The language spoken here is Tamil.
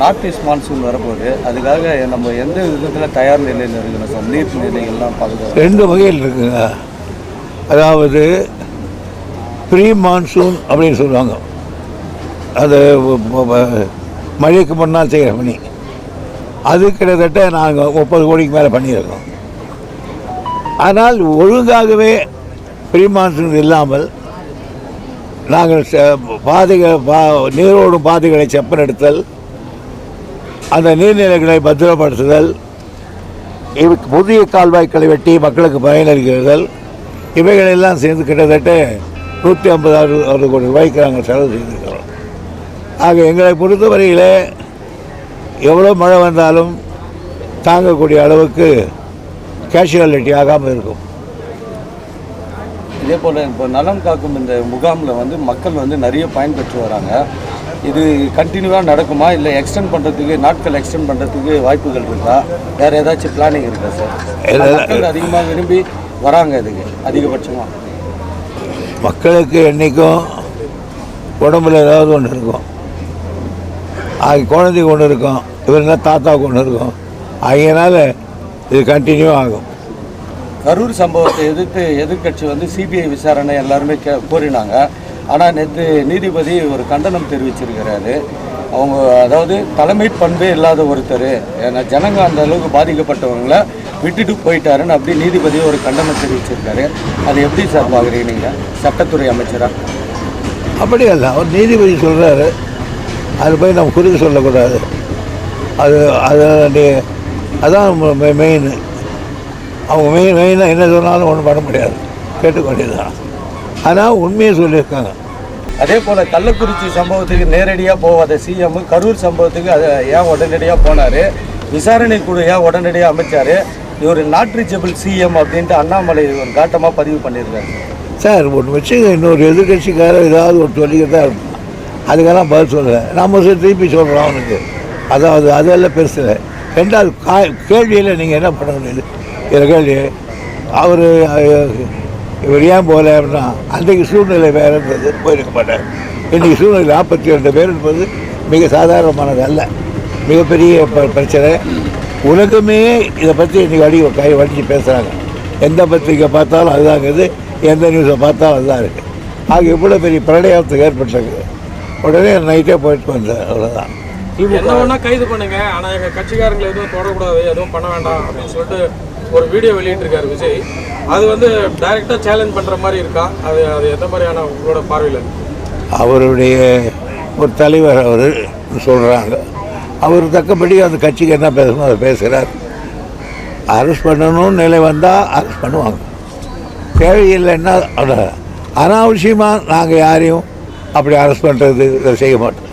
நார்த் ஈஸ்ட் மான்சூன் வரப்போகுது. அதுக்காக நம்ம எந்த விதத்தில் தயார் நிலையில் இருக்கணும் சார்? நீர் நிலைகள்லாம் பாதுகாப்பு ரெண்டு வகையில் இருக்குங்க. அதாவது ப்ரீ மான்சூன் அப்படின்னு சொல்லுவாங்க. அது மழைக்கு முன்னால் செய்கிற பணி. அது கிட்டத்தட்ட நாங்கள் முப்பது கோடிக்கு மேலே பண்ணியிருக்கோம். ஆனால் ஒழுங்காகவே ப்ரீ மான்சூன் இல்லாமல் நாங்கள் பாதைகள் பா நீரோடும் பாதைகளை செப்பனெடுத்தல் அந்த நீர்நிலைகளை பத்திரப்படுத்துதல் புதிய கால்வாய்க்களை வெட்டி மக்களுக்கு பயனளிக்கிறதல் இவைகளெல்லாம் சேர்ந்து கிட்டத்தட்ட நூற்றி ஐம்பது அறுபது அறுபது கோடி ரூபாய்க்கு நாங்கள் செலவு செய்திருக்கிறோம். ஆக எங்களை பொறுத்தவரையில் எவ்வளோ மழை வந்தாலும் தாங்கக்கூடிய அளவுக்கு கேஷுவாலிட்டி ஆகாமல் இருக்கும். இதே போல் இப்போ நலம் காக்கும் இந்த முகாமில் வந்து மக்கள் வந்து நிறைய பயன்பெற்று வராங்க. இது கண்டினியூவாக நடக்குமா? இல்லை எக்ஸ்டெண்ட் பண்ணுறதுக்கு நாட்கள் எக்ஸ்டெண்ட் பண்ணுறதுக்கு வாய்ப்புகள் இருக்கா? வேறு ஏதாச்சும் பிளானிங் இருக்கா சார் அதிகமாக விரும்பி வராங்க இதுக்கு அதிகபட்சமாக மக்களுக்கு என்றைக்கும் உடம்புல ஏதாவது ஒன்று இருக்கும். அது குழந்தைக்கு ஒன்று இருக்கும். இவருனா தாத்தாவுக்கு ஒன்று இருக்கும். அதனால் இது கண்டினியூ ஆகும். கரூர் சம்பவத்தை எதிர்த்து எதிர்க்கட்சி வந்து சிபிஐ விசாரணை எல்லாருமே கே கோரினாங்க. ஆனால் நேற்று நீதிபதி ஒரு கண்டனம் தெரிவிச்சிருக்கிறாரு. அவங்க அதாவது தலைமை பண்பே இல்லாத ஒருத்தர் ஏன்னா ஜனங்க அந்த அளவுக்கு பாதிக்கப்பட்டவங்கள விட்டுட்டு போயிட்டாருன்னு அப்படி நீதிபதி ஒரு கண்டனம் தெரிவிச்சிருக்காரு. அது எப்படி சார் பார்க்குறீங்க நீங்கள் சட்டத்துறை அமைச்சராக அப்படி அல்ல. அவர் நீதிபதி சொல்கிறாரு அது போய் நம்ம குறுக்க சொல்லக்கூடாது. அது அது அதான் மெயின் அவங்க மெயின் மெயினாக என்ன சொன்னாலும் ஒன்றும் பண்ண முடியாது. கேட்டுக்கொண்டது தான் ஆனால் உண்மையை சொல்லியிருக்காங்க. அதே போல் கள்ளக்குறிச்சி சம்பவத்துக்கு நேரடியாக போகாத சிஎம் கரூர் சம்பவத்துக்கு அது ஏன் உடனடியாக போனார்? விசாரணை குழு ஏன் உடனடியாக அமைச்சார் இவர் நாட் ரீச்சபிள் சிஎம் அப்படின்ட்டு அண்ணாமலை ஒரு காட்டமாக பதிவு பண்ணியிருக்காரு. சார் ஒன்று வச்சு இன்னொரு எதிர்கட்சிக்காரர் ஏதாவது ஒரு சொல்லிக்கிட்டு தான் இருப்பான். அதுக்கெல்லாம் பதில் சொல்லலை. நம்ம திருப்பி சொல்கிறோம் அவனுக்கு. அதாவது அதெல்லாம் பெருசு இல்லை. ரெண்டாவது கா கேள்வியில் நீங்கள் என்ன பண்ண முடியுது? கேள்வி அவர் இவர் ஏன் போகல அப்படின்னா அன்றைக்கு சூழ்நிலை வேறு இருந்தது போயிருக்க மாட்டார். இன்றைக்கி சூழ்நிலை நாற்பத்தி ரெண்டு பேர் என்பது மிக சாதாரணமானது அல்ல. மிகப்பெரிய பிரச்சனை. உலகமே இதை பற்றி இன்றைக்கி அடி கை வடித்து பேசுகிறாங்க எந்த பத்திரிக்கை பார்த்தாலும் அதுதாங்கிறது எந்த நியூஸை பார்த்தாலும் அதுதான் இருக்குது. ஆக இவ்வளோ பெரிய பிரளயத்துக்கு ஏற்பட்டிருக்கு உடனே நைட்டே போயிட்டு வந்தேன் அவ்வளோதான் என்ன வேணா கைது பண்ணுங்க. ஆனா எங்க கட்சிக்காரங்களை எதுவும் தொடரக்கூடாது எதுவும் பண்ண வேண்டாம் அப்படின்னு சொல்லிட்டு ஒரு வீடியோ வெளியிட்டிருக்காரு விஜய். அது வந்து டைரக்டா சேலஞ்ச் பண்ற மாதிரி இருக்கா? அது அது எந்த மாதிரியான உங்களோட பார்வையில் அவருடைய ஒரு தலைவர் அவர் சொல்கிறாங்க அவர் தக்கபடி அந்த கட்சிக்கு என்ன பேசணும் அதை பேசுகிறார் அரெஸ்ட் பண்ணணும்னு நிலை வந்தால் அரெஸ்ட் பண்ணுவாங்க. தேவையில்லைன்னா அவ்வளோ அனாவசியமாக நாங்கள் யாரையும் அப்படி அரெஸ்ட் பண்ணுறது இதை செய்ய மாட்டோம்.